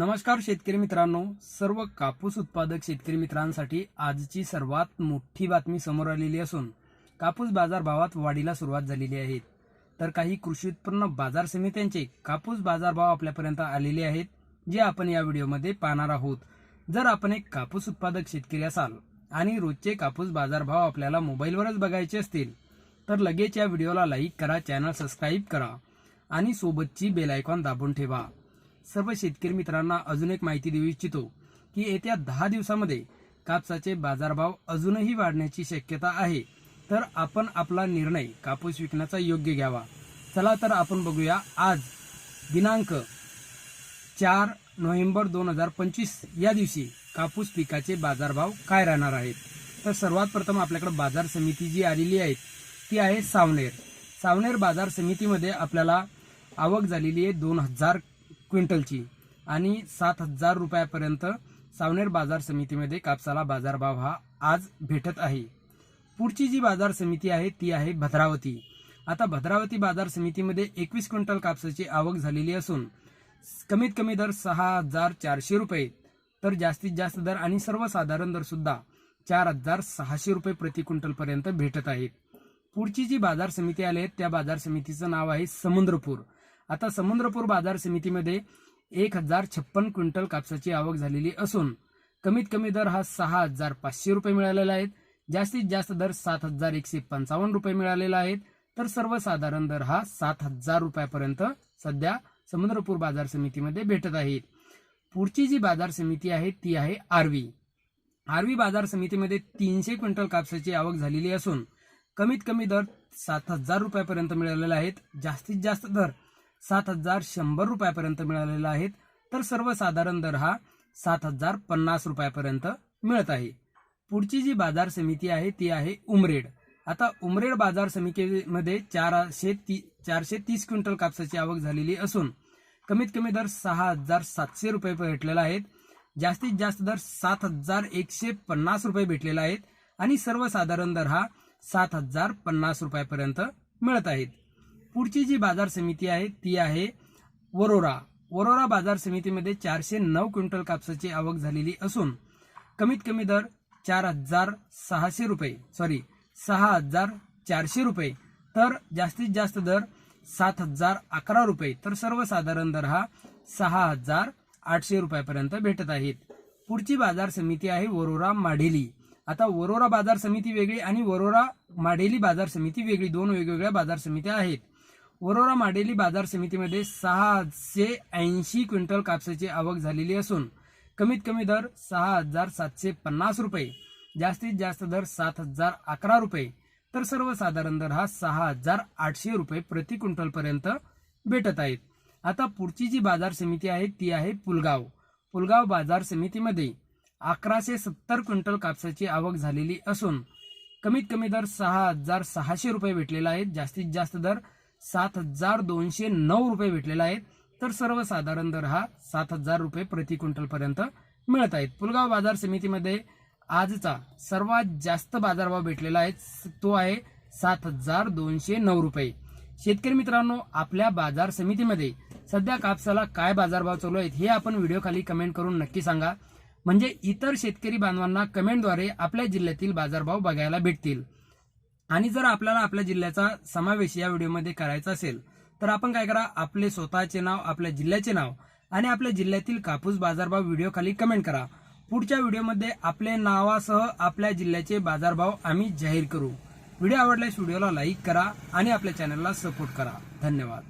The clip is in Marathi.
नमस्कार शेतकरी मित्रांनो. सर्व कापूस उत्पादक शेतकरी मित्रांसाठी आजची सर्वात मोठी बातमी समोर आलेली असून कापूस बाजार भावात वाढीला सुरुवात झालेली आहे. तर काही कृषी उत्पन्न बाजार समित्यांचे कापूस बाजारभाव आपल्यापर्यंत आलेले आहेत जे आपण या व्हिडिओमध्ये पाहणार आहोत. जर आपण एक कापूस उत्पादक शेतकरी असाल आणि रोजचे कापूस बाजारभाव आपल्याला मोबाईलवरच बघायचे असतील तर लगेच या व्हिडिओला लाईक करा चॅनल सबस्क्राईब करा आणि सोबतची बेल आयकॉन दाबून ठेवा. सर्व शेतकरी मित्रांना अजून एक माहिती देऊ इच्छितो की येत्या दहा दिवसामध्ये कापसाचे बाजारभाव अजूनही वाढण्याची शक्यता आहे. तर आपण आपला निर्णय कापूस विकण्याचा योग्य घ्यावा. चला तर आपण बघूया आज दिनांक चार नोव्हेंबर दोन हजार पंचवीस या दिवशी कापूस पिकाचे बाजारभाव काय राहणार आहेत? तर सर्वात प्रथम आपल्याकडे बाजार समिती जी आलेली आहे ती आहे सावनेर. सावनेर बाजार समितीमध्ये आपल्याला आवक झालेली आहे दोन हजार क्विंटलची. आणि सात हजार रुपयापर्यंत सावनेर बाजार समितीमध्ये कापसाला बाजारभाव हा आज भेटत आहे. पुढची जी बाजार समिती आहे ती आहे भद्रावती. आता भद्रावती बाजार समितीमध्ये एकवीस क्विंटल कापसाची आवक झालेली असून कमीत कमी दर सहा हजार चारशे रुपये तर जास्तीत जास्त दर आणि सर्वसाधारण दर सुद्धा चार हजार सहाशे रुपये प्रति क्विंटल पर्यंत भेटत आहेत. पुढची जी बाजार समिती आली आहे त्या बाजार समितीचं नाव आहे समुद्रपूर. आता समुद्रपूर बाजार समितीमध्ये एक हजार छप्पन क्विंटल कापसाची आवक झालेली असून कमीत कमी दर हा सहा हजार पाचशे रुपये मिळालेला आहे. जास्तीत जास्त दर सात हजार एकशे पंचावन्न रुपये मिळालेला आहे. तर सर्वसाधारण दर हा सात हजार रुपयापर्यंत सध्या समुद्रपूर बाजार समितीमध्ये भेटत आहे. पुढची जी बाजार समिती आहे ती आहे आरवी आरवी बाजार समितीमध्ये तीनशे क्विंटल कापसाची आवक झालेली असून कमीत कमी दर सात हजार रुपयापर्यंत मिळालेले आहेत जास्तीत जास्त दर सात हजार शंभर रुपयापर्यंत मिळालेला आहेत तर सर्वसाधारण दर हा सात हजार पन्नास रुपयापर्यंत मिळत आहे. पुढची जी बाजार समिती आहे ती आहे उमरेड. आता उमरेड बाजार समितीमध्ये चारशे ती चारशे तीस क्विंटल कापसाची आवक झालेली असून कमीत कमी दर सहा हजार सातशे रुपये भेटलेला आहेत जास्तीत जास्त दर सात हजार एकशे पन्नास रुपये भेटलेला आहेत आणि सर्वसाधारण दर हा सात हजार पन्नास रुपयापर्यंत मिळत आहेत पुढची जी बाजार समिती आहे ती आहे वरोरा. वरोरा बाजार समितीमध्ये चारशे नऊ क्विंटल कापसाची आवक झालेली असून कमीत कमी दर चार हजार सहाशे रुपये सॉरी सहा हजार चारशे रुपये तर जास्तीत जास्त दर सात हजार अकरा रुपये तर सर्वसाधारण दर हा सहा हजार आठशे रुपयापर्यंत भेटत आहेत. पुढची बाजार समिती आहे वरोरा माढेली. आता वरोरा बाजार समिती वेगळी आणि वरोरा माढेली बाजार समिती वेगळी दोन वेगवेगळ्या बाजार समित्या आहेत. वरोरा माडेली बाजार समितीमध्ये सहाशे ऐंशी क्विंटल कापसाची आवक झालेली असून कमीत कमी दर सहा हजार सातशे पन्नास रुपये जास्तीत जास्त दर सात हजार अकरा रुपये. तर सर्वसाधारण दर हा सहा हजार आठशे रुपये प्रति क्विंटलपर्यंत भेटत आहेत. आता पुढची जी बाजार समिती आहे ती आहे पुलगाव. पुलगाव बाजार समितीमध्ये अकराशे सत्तर क्विंटल कापसाची आवक झालेली असून कमीत कमी दर सहा हजार सहाशे रुपये भेटलेला आहे. जास्तीत जास्त दर सात हजार दोनशे नऊ रुपये भेटलेला आहे. तर सर्वसाधारण दर हा सात हजार रुपये प्रति क्विंटल पर्यंत मिळत आहेत. पुलगाव बाजार समितीमध्ये आजचा सर्वात जास्त बाजारभाव भेटलेला आहे. तो आहे सात हजार दोनशे नऊ रुपये. शेतकरी मित्रांनो आपल्या बाजार समितीमध्ये सध्या कापसाला काय बाजारभाव चालू आहेत हे आपण व्हिडिओ खाली कमेंट करून नक्की सांगा. म्हणजे इतर शेतकरी बांधवांना कमेंटद्वारे आपल्या जिल्ह्यातील बाजारभाव बघायला भेटतील. आणि जर आपल्याला आपल्या जिल्ह्याचा समावेश या व्हिडिओमध्ये करायचा असेल तर आपण काय करा आपले स्वतःचे नाव आपल्या जिल्ह्याचे नाव आणि आपल्या जिल्ह्यातील कापूस बाजारभाव व्हिडिओ खाली कमेंट करा. पुढच्या व्हिडिओमध्ये आपले नावासह आपल्या जिल्ह्याचे बाजारभाव आम्ही जाहीर करू. व्हिडिओ आवडल्यास व्हिडिओला लाईक करा आणि आपल्या चॅनलला सपोर्ट करा. धन्यवाद.